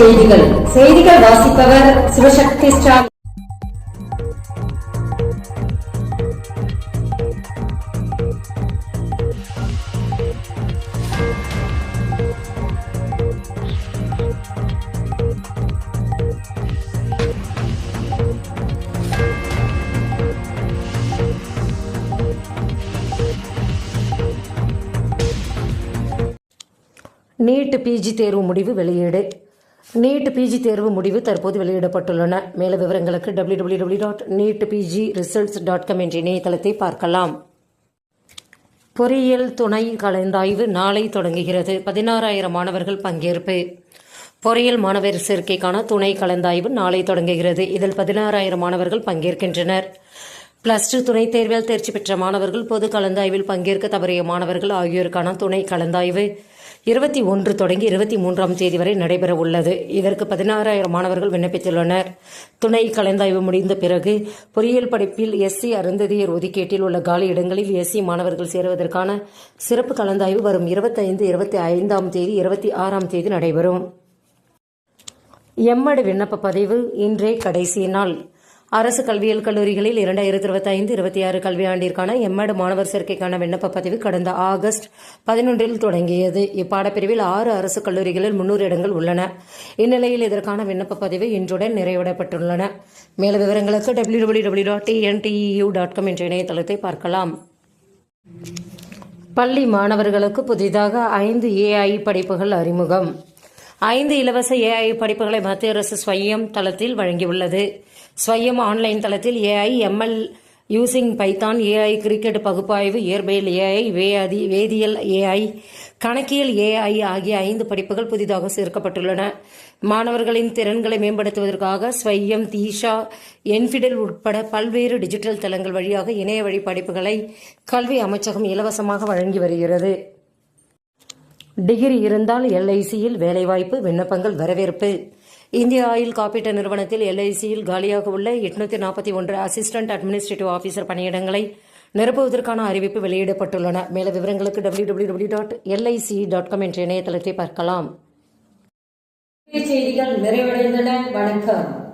செய்திகள். செய்திகள் வாசிப்பவர் சிவசக்தி ஸ்டாலின். நீட் பிஜி தேர்வு முடிவு வெளியீடு. நீட் பிஜி தேர்வு முடிவு தற்போது வெளியிடப்பட்டுள்ளன. மேல விவரங்களுக்கு W W W dot NEET PG results dot com என்ற இணையதளத்தை பார்க்கலாம். பொறியியல் துணை கலந்தாய்வு நாளை தொடங்குகிறது. பதினாறாயிரம் மாணவர்கள் பங்கேற்பு. பொறியியல் மாணவர் சேர்க்கைக்கான துணை கலந்தாய்வு நாளை தொடங்குகிறது. இதில் பதினாறாயிரம் மாணவர்கள் பங்கேற்கின்றனர். பிளஸ் டூ துணைத் தேர்வில் தேர்ச்சி பெற்ற மாணவர்கள் பொது கலந்தாய்வில் பங்கேற்க தவறிய மாணவர்கள் ஆகியோருக்கான துணை கலந்தாய்வு. இருபத்தி ஒன்று தொடங்கி இருபத்தி மூன்றாம் தேதி வரை நடைபெற உள்ளது இதற்கு பதினாறாயிரம் மாணவர்கள் விண்ணப்பித்துள்ளனர். துணை கலந்தாய்வு முடிந்த பிறகு பொறியியல் படிப்பில் எஸ்சி அருந்ததியர் ஒதுக்கீட்டில் உள்ள காலி இடங்களில் எஸ்சி மாணவர்கள் சேருவதற்கான சிறப்பு கலந்தாய்வு வரும் இருபத்தைந்து இருபத்தி ஐந்தாம் தேதி இருபத்தி ஆறாம் தேதி நடைபெறும். எம்மடு விண்ணப்ப பதிவு இன்றே கடைசி நாள். அரசு கல்வியியல் கல்லூரிகளில் இரண்டாயிரத்தி இருபத்தி ஐந்து இருபத்தி ஆறு கல்வியாண்டிற்கான எம்எட் மாணவர் சேர்க்கைக்கான விண்ணப்ப பதிவு கடந்த ஆகஸ்ட் பதினொன்றில் தொடங்கியது. இப்பாடப்பிரிவில் ஆறு அரசு கல்லூரிகளில் முன்னூறு இடங்கள் உள்ளன. இந்நிலையில் இதற்கான விண்ணப்ப பதிவு இன்றுடன் நிறைவடைப்பட்டுள்ளன மேலும் விவரங்களுக்கு W W W dot TNTEU dot com என்ற இணையதளத்தை பார்க்கலாம். பள்ளி மாணவர்களுக்கு புதிதாக ஐந்து ஏஐ படிப்புகள் அறிமுகம். ஐந்து இலவச ஏஐ படிப்புகளை மத்திய அரசு ஸ்வயம் தளத்தில் வழங்கியுள்ளது. ஸ்வயம் ஆன்லைன் தளத்தில் AI ML using Python AI cricket பகுப்பாய்வு இயற்பியல் ஏஐ வேதி வேதியியல் ஏஐ கணக்கியல் ஏஐ ஆகிய ஐந்து படிப்புகள் புதிதாக சேர்க்கப்பட்டுள்ளன. மாணவர்களின் திறன்களை மேம்படுத்துவதற்காக ஸ்வயம் தீஷா என்ஃபிடல் உட்பட பல்வேறு டிஜிட்டல் தளங்கள் வழியாக இணைய வழி படிப்புகளை கல்வி அமைச்சகம் இலவசமாக வழங்கி வருகிறது. டிகிரி இருந்தால் எல்ஐசியில் வேலைவாய்ப்பு விண்ணப்பங்கள் வரவேற்பு. இந்திய ஆயில் காப்பீட்டு நிறுவனத்தில் எல்ஐசியில் காலியாக உள்ள எட்நூத்தி நாற்பத்தி ஒன்று அசிஸ்டன்ட் அட்மினிஸ்ட்ரேட்டிவ் ஆபீசர் பணியிடங்களை நிரப்புவதற்கான அறிவிப்பு வெளியிடப்பட்டுள்ளன. மேல விவரங்களுக்கு W W W dot LIC dot com என்ற இணையதளத்தை பார்க்கலாம். செய்திகள் நிறைவடைந்தன. வணக்கம்.